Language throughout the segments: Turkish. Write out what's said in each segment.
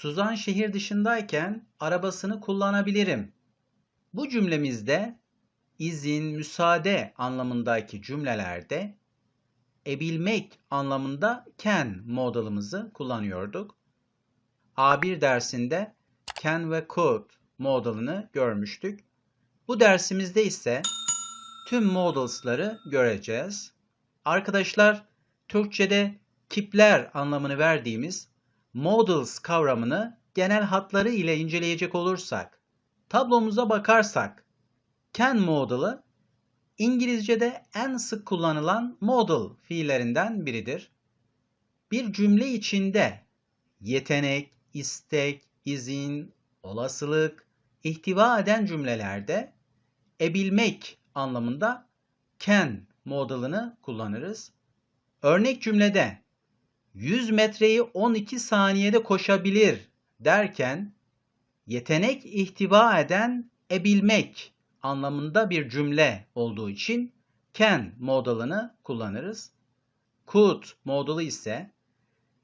Suzan şehir dışındayken arabasını kullanabilirim. Bu cümlemizde izin, müsaade anlamındaki cümlelerde ebilmek anlamında can modalımızı kullanıyorduk. A1 dersinde can ve could modalını görmüştük. Bu dersimizde ise tüm modals'ları göreceğiz. Arkadaşlar Türkçe'de kipler anlamını verdiğimiz modals kavramını genel hatları ile inceleyecek olursak, tablomuza bakarsak, can modal'ı İngilizce'de en sık kullanılan modal fiillerinden biridir. Bir cümle içinde yetenek, istek, izin, olasılık, ihtiva eden cümlelerde ebilmek anlamında can modalını kullanırız. Örnek cümlede 100 metreyi 12 saniyede koşabilir derken yetenek ihtiva eden ebilmek anlamında bir cümle olduğu için can modalını kullanırız. Could modalı ise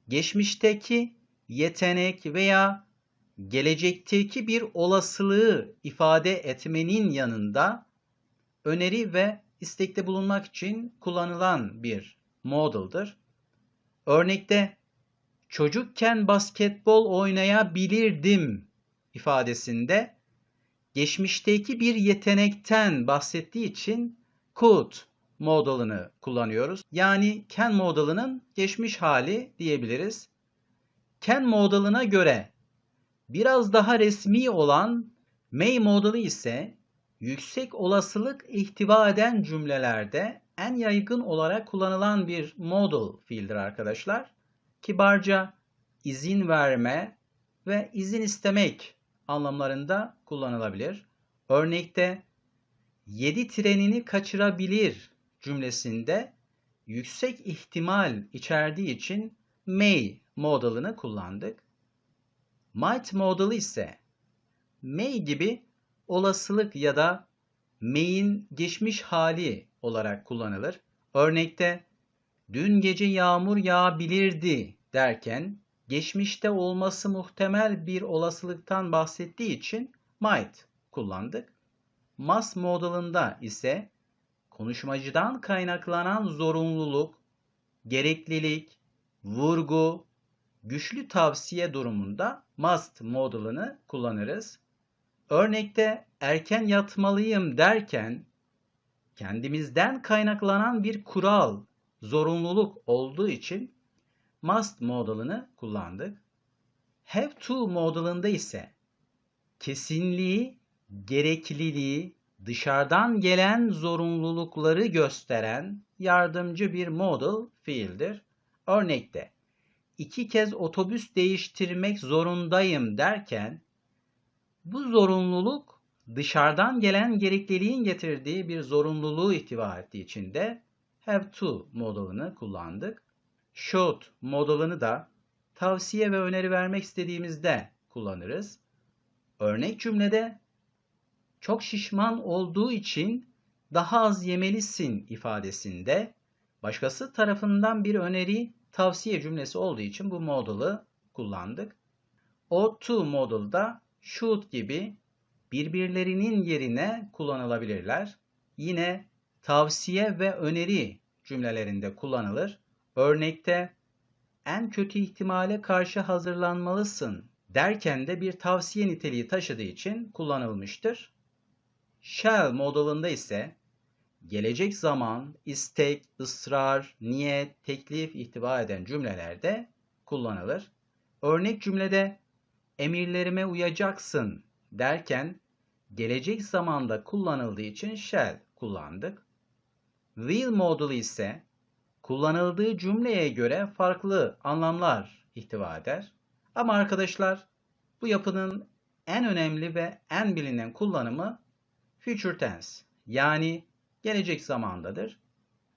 geçmişteki yetenek veya gelecekteki bir olasılığı ifade etmenin yanında öneri ve istekte bulunmak için kullanılan bir modaldır. Örnekte çocukken basketbol oynayabilirdim ifadesinde geçmişteki bir yetenekten bahsettiği için could modalını kullanıyoruz. Yani can modalının geçmiş hali diyebiliriz. Can modalına göre biraz daha resmi olan may modalı ise yüksek olasılık ihtiva eden cümlelerde en yaygın olarak kullanılan bir modal fiildir arkadaşlar. Kibarca izin verme ve izin istemek anlamlarında kullanılabilir. Örnekte 7 trenini kaçırabilir cümlesinde yüksek ihtimal içerdiği için may modalını kullandık. Might modalı ise may gibi olasılık ya da may'in geçmiş hali olarak kullanılır. Örnekte dün gece yağmur yağabilirdi derken geçmişte olması muhtemel bir olasılıktan bahsettiği için might kullandık. Must modalında ise konuşmacıdan kaynaklanan zorunluluk, gereklilik, vurgu, güçlü tavsiye durumunda must modalını kullanırız. Örnekte erken yatmalıyım derken kendimizden kaynaklanan bir kural, zorunluluk olduğu için must modalını kullandık. Have to modalında ise kesinliği, gerekliliği, dışarıdan gelen zorunlulukları gösteren yardımcı bir modal fiildir. Örnekte iki kez otobüs değiştirmek zorundayım derken bu zorunluluk dışarıdan gelen gerekliliğin getirdiği bir zorunluluğu ihtiva ettiği için de have to modalını kullandık. Should modalını da tavsiye ve öneri vermek istediğimizde kullanırız. Örnek cümlede çok şişman olduğu için daha az yemelisin ifadesinde başkası tarafından bir öneri tavsiye cümlesi olduğu için bu modalı kullandık. O to modalda should gibi birbirlerinin yerine kullanılabilirler. Yine tavsiye ve öneri cümlelerinde kullanılır. Örnekte en kötü ihtimale karşı hazırlanmalısın derken de bir tavsiye niteliği taşıdığı için kullanılmıştır. Shall modalında ise gelecek zaman, istek, ısrar, niyet, teklif ihtiva eden cümlelerde kullanılır. Örnek cümlede emirlerime uyacaksın derken gelecek zamanda kullanıldığı için shall kullandık. Will modalı ise kullanıldığı cümleye göre farklı anlamlar ihtiva eder. Ama arkadaşlar bu yapının en önemli ve en bilinen kullanımı future tense yani gelecek zamandadır.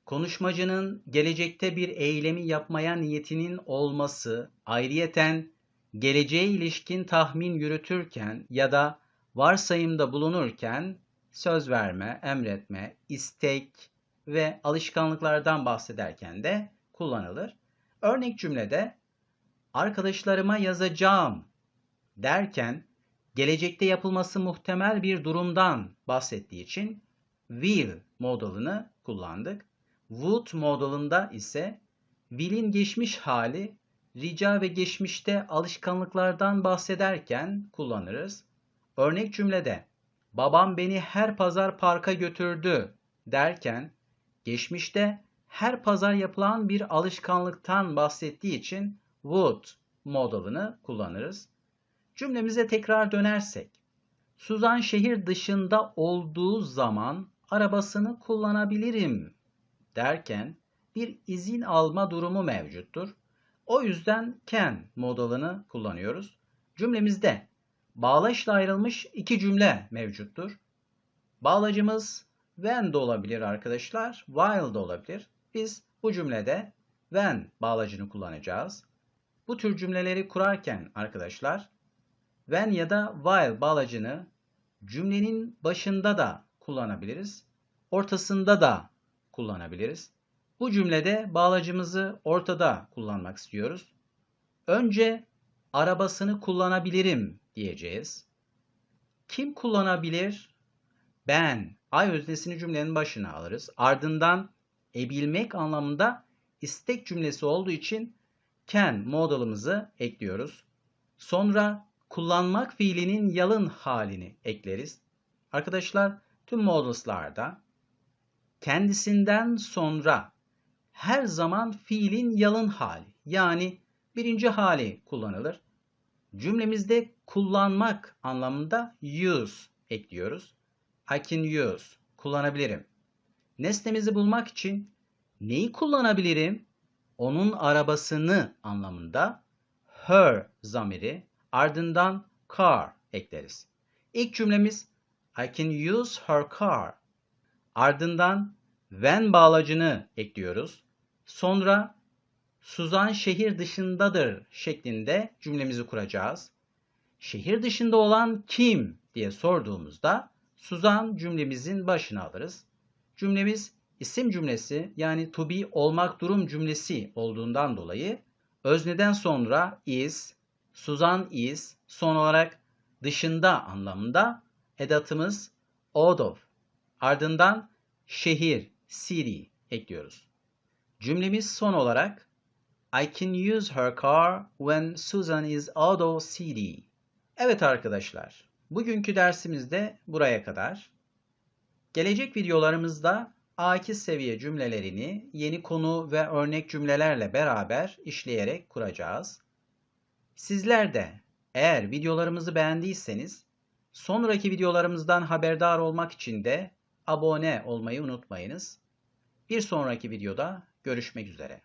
Konuşmacının gelecekte bir eylemi yapmaya niyetinin olması, ayrıyeten geleceğe ilişkin tahmin yürütürken ya da varsayımda bulunurken söz verme, emretme, istek ve alışkanlıklardan bahsederken de kullanılır. Örnek cümlede arkadaşlarıma yazacağım derken gelecekte yapılması muhtemel bir durumdan bahsettiği için will modalını kullandık. Would modalında ise will'in geçmiş hali rica ve geçmişte alışkanlıklardan bahsederken kullanırız. Örnek cümlede babam beni her pazar parka götürdü derken geçmişte her pazar yapılan bir alışkanlıktan bahsettiği için would modalını kullanırız. Cümlemize tekrar dönersek, Suzan şehir dışında olduğu zaman arabasını kullanabilirim derken bir izin alma durumu mevcuttur. O yüzden can modalını kullanıyoruz. Cümlemizde bağlaçla ayrılmış iki cümle mevcuttur. Bağlacımız when de olabilir arkadaşlar, while de olabilir. Biz bu cümlede when bağlacını kullanacağız. Bu tür cümleleri kurarken arkadaşlar when ya da while bağlacını cümlenin başında da kullanabiliriz. Ortasında da kullanabiliriz. Bu cümlede bağlacımızı ortada kullanmak istiyoruz. Önce arabasını kullanabilirim diyeceğiz. Kim kullanabilir? Ben. Ay öznesini cümlenin başına alırız. Ardından ebilmek anlamında istek cümlesi olduğu için can modalımızı ekliyoruz. Sonra kullanmak fiilinin yalın halini ekleriz. Arkadaşlar tüm modals'larda kendisinden sonra her zaman fiilin yalın hali yani birinci hali kullanılır. Cümlemizde kullanmak anlamında use ekliyoruz. I can use, kullanabilirim. Nesnemizi bulmak için neyi kullanabilirim? Onun arabasını anlamında her zamiri ardından car ekleriz. İlk cümlemiz I can use her car. Ardından when bağlacını ekliyoruz. Sonra Suzan şehir dışındadır şeklinde cümlemizi kuracağız. Şehir dışında olan kim diye sorduğumuzda Suzan cümlemizin başına alırız. Cümlemiz isim cümlesi yani to be olmak durum cümlesi olduğundan dolayı özneden sonra is, Suzan is, son olarak dışında anlamında edatımız out of. Ardından şehir, city ekliyoruz. Cümlemiz son olarak I can use her car when Susan is out of city. Evet arkadaşlar, bugünkü dersimizde buraya kadar. Gelecek videolarımızda A2 seviye cümlelerini yeni konu ve örnek cümlelerle beraber işleyerek kuracağız. Sizler de eğer videolarımızı beğendiyseniz sonraki videolarımızdan haberdar olmak için de abone olmayı unutmayınız. Bir sonraki videoda görüşmek üzere.